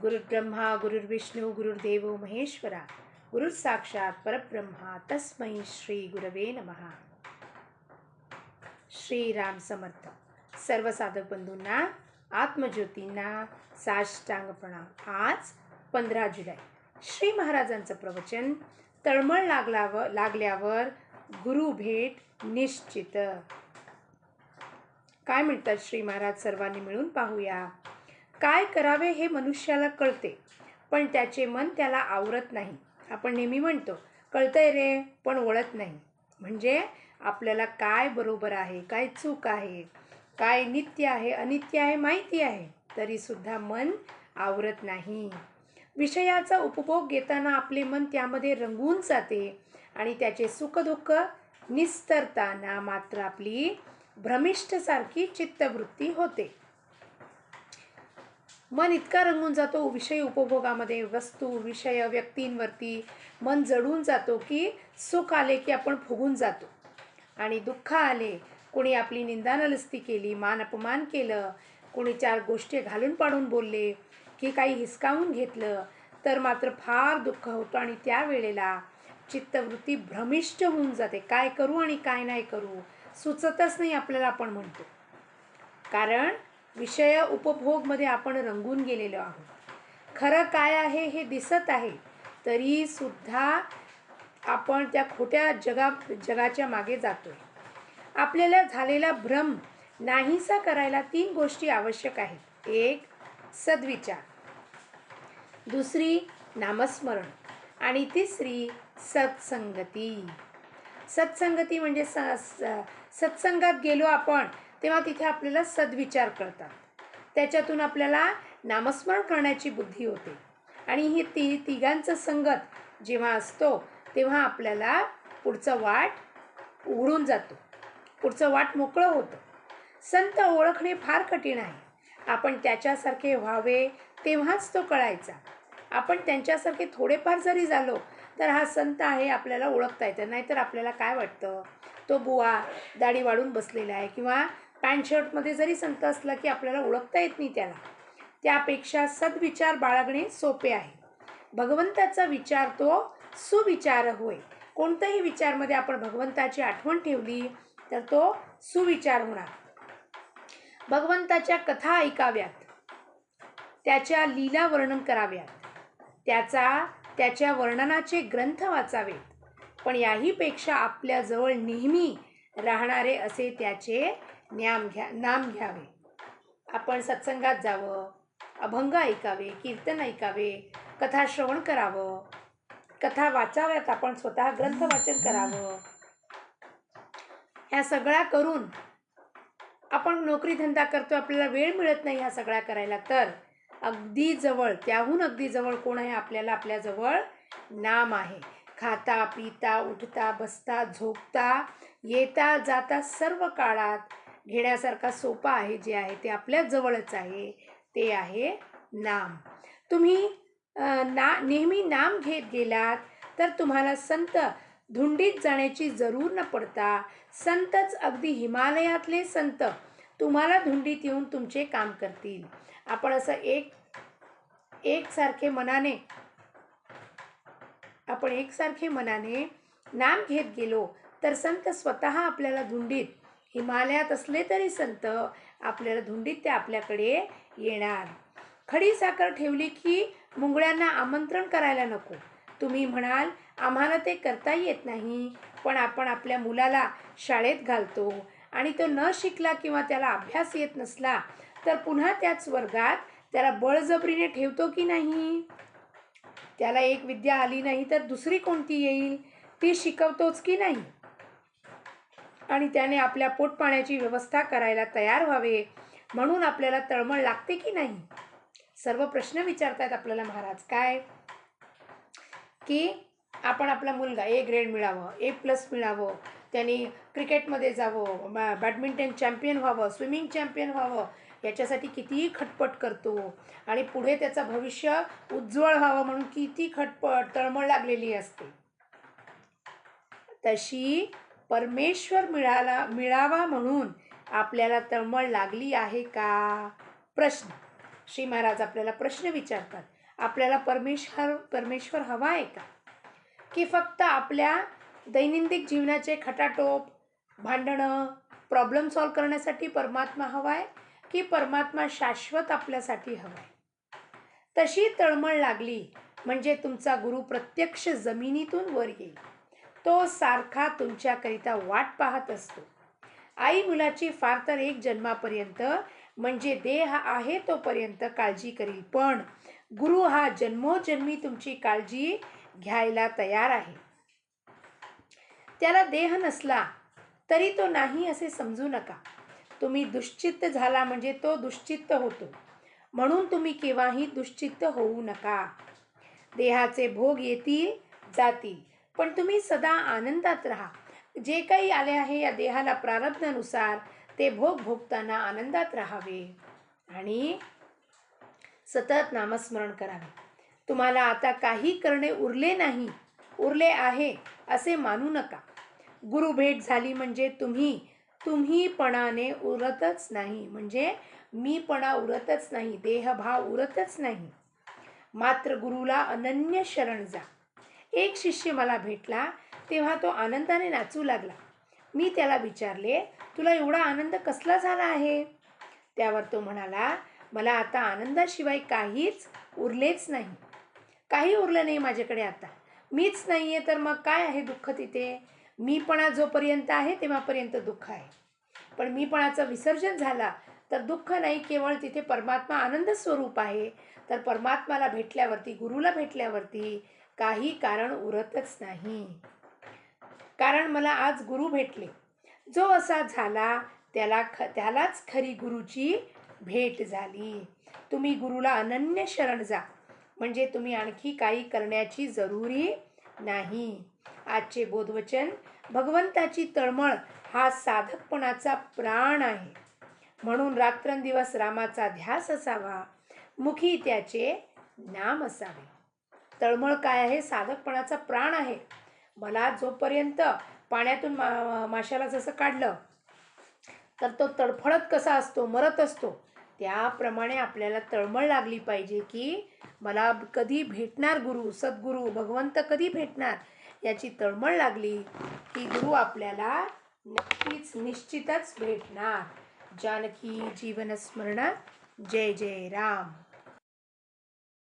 गुरुर्ब्रह्मा गुरुर्विष्णू गुरुर्देव महेश्वरा गुरुर साक्षात परब्रह्मा तस्मै श्री गुरवे नमहा श्रीराम समर्थ. सर्व साधक बंधूंना आत्मज्योतींना साष्टांग प्रणाम आज पंधरा जुलै. श्री महाराजांचं प्रवचन तळमळ लागल्यावर लागल्यावर गुरु भेट निश्चित. काय म्हणतात श्री महाराज? सर्वांनी मिळून पाहूया. काय करावे हे मनुष्याला कळते पण त्याचे मन त्याला आवरत नाही. आपण नेहमी म्हणतो कळतंय रे पण वळत नाही. म्हणजे आपल्याला काय बरोबर आहे काय चूक आहे काय नित्य आहे अनित्य आहे माहिती आहे तरीसुद्धा मन आवरत नाही. विषयाचा उपभोग घेताना आपले मन त्यामध्ये रंगून जाते आणि त्याचे सुखदुःख निस्तरताना मात्र आपली भ्रमिष्ठसारखी चित्तवृत्ती होते. मन इतका रंगून जातो विषय उपभोगामध्ये वस्तू विषय व्यक्तींवरती मन जडून जातो की सुख आले की आपण फुगून जातो. आणि दुःख आले कोणी आपली निंदानलस्ती केली मान अपमान केलं कोणी चार गोष्टी घालून पाडून बोलले की काही हिसकावून घेतलं तर मात्र फार दुःख होतं आणि त्यावेळेला चित्तवृत्ती भ्रमिष्ट होऊन जाते. काय करू आणि काय नाही करू सुचतच नाही आपल्याला आपण म्हणतो. कारण विषय उपभोगमध्ये आपण रंगून गेलेलो आहोत. खरं काय आहे हे दिसत आहे तरीसुद्धा आपण त्या खोट्या जगा जगाच्या मागे जातोय. आपल्याला झालेला भ्रम नाहीसा करायला तीन गोष्टी आवश्यक आहेत. एक सद्विचार. दुसरी नामस्मरण. आणि तिसरी सत्संगती. सत्संगती म्हणजे स सत्संगात गेलो आपण तेव्हा तिथे आपल्याला सद्विचार कळतात त्याच्यातून आपल्याला नामस्मरण करण्याची बुद्धी होते. आणि ही ती तिघांचं संगत जेव्हा असतो तेव्हा आपल्याला पुढचं वाट उघडून जातो. पुढचं वाट मोकळं होतं. संत ओळखणे फार कठीण आहे. आपण त्याच्यासारखे व्हावे तेव्हाच तो कळायचा. आपण त्यांच्यासारखे थोडेफार जरी झालो तर हा संत आहे आपल्याला ओळखता येतं. नाहीतर आपल्याला काय वाटतं? तो बुवा दाढी वाढून बसलेला आहे किंवा पॅन्ट शर्टमध्ये जरी संत असला की आपल्याला ओळखता येत नाही त्याला त्यापेक्षा सद्विचार बाळगणे सोपे आहे. भगवंताचा विचार तो सुविचार होय. कोणत्याही विचारमध्ये आपण भगवंताची आठवण ठेवली तर तो सुविचार होणार. भगवंताच्या कथा ऐकाव्यात. त्याच्या लीला वर्णन कराव्यात. त्याचा त्याच्या वर्णनाचे ग्रंथ वाचावेत. पण याहीपेक्षा आपल्याजवळ नेहमी राहणारे असे त्याचे ज्ञान घ्या नाम घ्यावे. आपण सत्संगात जावं अभंग ऐकावे कीर्तन ऐकावे कथा श्रवण करावं कथा वाचाव्यात आपण स्वतः ग्रंथ वाचन करावं. ह्या सगळ्या करून आपण नोकरी धंदा करतो आपल्याला वेळ मिळत नाही ह्या सगळ्या करायला. तर अगदी जवळ त्याहून अगदी जवळ कोण आहे? आपल्याला आपल्याजवळ नाम आहे. खाता पिता उठता बसता झोपता येता जाता सर्व काळात घेण्यासारखा सोपा आहे जे आहे ते आपल्या जवळच आहे ते आहे नाम. तुम्ही ना नेहमी नाम घेत गेलात तर तुम्हाला संत धुंडीत जाण्याची जरूर न पडता संतच अगदी हिमालयातले संत तुम्हाला धुंडीत येऊन तुमचे काम करतील. आपण असं एक एकसारखे मनाने आपण एकसारखे मनाने नाम घेत गेलो तर संत स्वतः आपल्याला धुंडीत हिमालयात असले तरी संत आपल्याला धुंडीत ते आपल्याकडे येणार. खडी साखर ठेवली की मुंगळ्यांना आमंत्रण करायला नको. तुम्ही म्हणाल आम्हाला ते करता येत नाही पण आपण आपल्या मुलाला शाळेत घालतो आणि तो न शिकला किंवा त्याला अभ्यास येत नसला तर पुन्हा त्याच वर्गात त्याला बळजबरीने ठेवतो की नाही? त्याला एक विद्या आली नाही तर दुसरी कोणती येईल? ती शिकवतोच की नाही? आणि त्याने आपल्या पोटपाण्याची व्यवस्था करायला तयार व्हावे म्हणून आपल्याला तळमळ लागते की नाही? सर्व प्रश्न विचारतायत आपल्याला महाराज. काय? की आपण आपला मुलगा ए ग्रेड मिळावं ए प्लस मिळावं त्यांनी क्रिकेटमध्ये जावं बॅडमिंटन चॅम्पियन व्हावं स्विमिंग चॅम्पियन व्हावं याच्यासाठी कितीही खटपट करतो. आणि पुढे त्याचं भविष्य उज्ज्वळ व्हावं म्हणून किती खटपट तळमळ लागलेली असते. तशी परमेश्वर मिळाला मिळावा म्हणून आपल्याला तळमळ लागली आहे का? प्रश्न. श्री महाराज आपल्याला प्रश्न विचारतात. आपल्याला परमेश्वर परमेश्वर हवा आहे का? की फक्त आपल्या दैनंदिन जीवनाचे खटाटोप भांडणं प्रॉब्लेम सॉल्व करण्यासाठी परमात्मा हवा आहे? की परमात्मा शाश्वत आपल्यासाठी हवा आहे. तशी तळमळ लागली म्हणजे तुमचा गुरु प्रत्यक्ष जमिनीतून वर येईल. तो सारखा तुमच्याकरिता वाट पाहत असतो. आई मुलाची फार तर एक जन्मापर्यंत म्हणजे देह आहे तोपर्यंत काळजी करील पण गुरु हा जन्मोजन्मी तुमची काळजी घ्यायला तयार आहे. त्याला देह नसला तरी तो नाही असे समजू नका. तुम्ही दुश्चित्त झाला म्हणजे तो दुश्चित्त होतो. म्हणून तुम्ही केव्हाही दुश्चित्त होऊ नका. देहाचे भोग येतील जातील. पण तुम्ही सदा आनंदात राहा. जे काही आले आहे या देहाला प्रारब्धानुसार ते भोग भोगताना आनंदात राहावे. आणि सतत नामस्मरण करावे. तुम्हाला आता काही करणे उरले नाही उरले आहे असे मानू नका. गुरु भेट झाली म्हणजे तुम्ही तुम्हीपणाने उरतच नाही. म्हणजे मीपणा उरतच नाही देहभाव उरतच नाही. मात्र गुरुला अनन्य शरण जा. एक शिष्य मला भेटला तेव्हा तो आनंदाने नाचू लागला. मी त्याला विचारले तुला एवढा आनंद कसला झाला आहे? त्यावर तो म्हणाला मला आता आनंदाशिवाय काहीच उरलेच नाही. काही उरलं नाही माझ्याकडे आता. मीच नाही आहे तर मग काय आहे दुःख तिथे? मीपणा जोपर्यंत आहे तेव्हापर्यंत दुःख आहे. पण मीपणाचं विसर्जन झाला तर दुःख नाही केवळ तिथे परमात्मा आनंद स्वरूप आहे. तर परमात्माला भेटल्यावरती गुरुला भेटल्यावरती काही कारण उरतच नाही. कारण मला आज गुरु भेटले. जो असा झाला त्याला ख त्यालाच खरी गुरुची भेट झाली. तुम्ही गुरुला अनन्य शरण जा. म्हणजे तुम्ही आणखी काही करण्याची जरुरी नाही. आजचे बोधवचन भगवंताची तळमळ हा साधकपणाचा प्राण आहे. म्हणून रात्रंदिवस रामाचा ध्यास असावा मुखी त्याचे नाम असावे. तळमळ काय आहे? साधकपणाचा प्राण आहे. मला जोपर्यंत पाण्यातून मा माशाला जसं काढलं तर तो तडफडत कसा असतो मरत असतो त्याप्रमाणे आपल्याला तळमळ लागली पाहिजे की मला कधी भेटणार गुरु सद्गुरू भगवंत कधी भेटणार? याची तळमळ लागली की गुरु आपल्याला नक्कीच निश्चितच भेटणार. जानकी जीवनस्मरण. जय जय राम.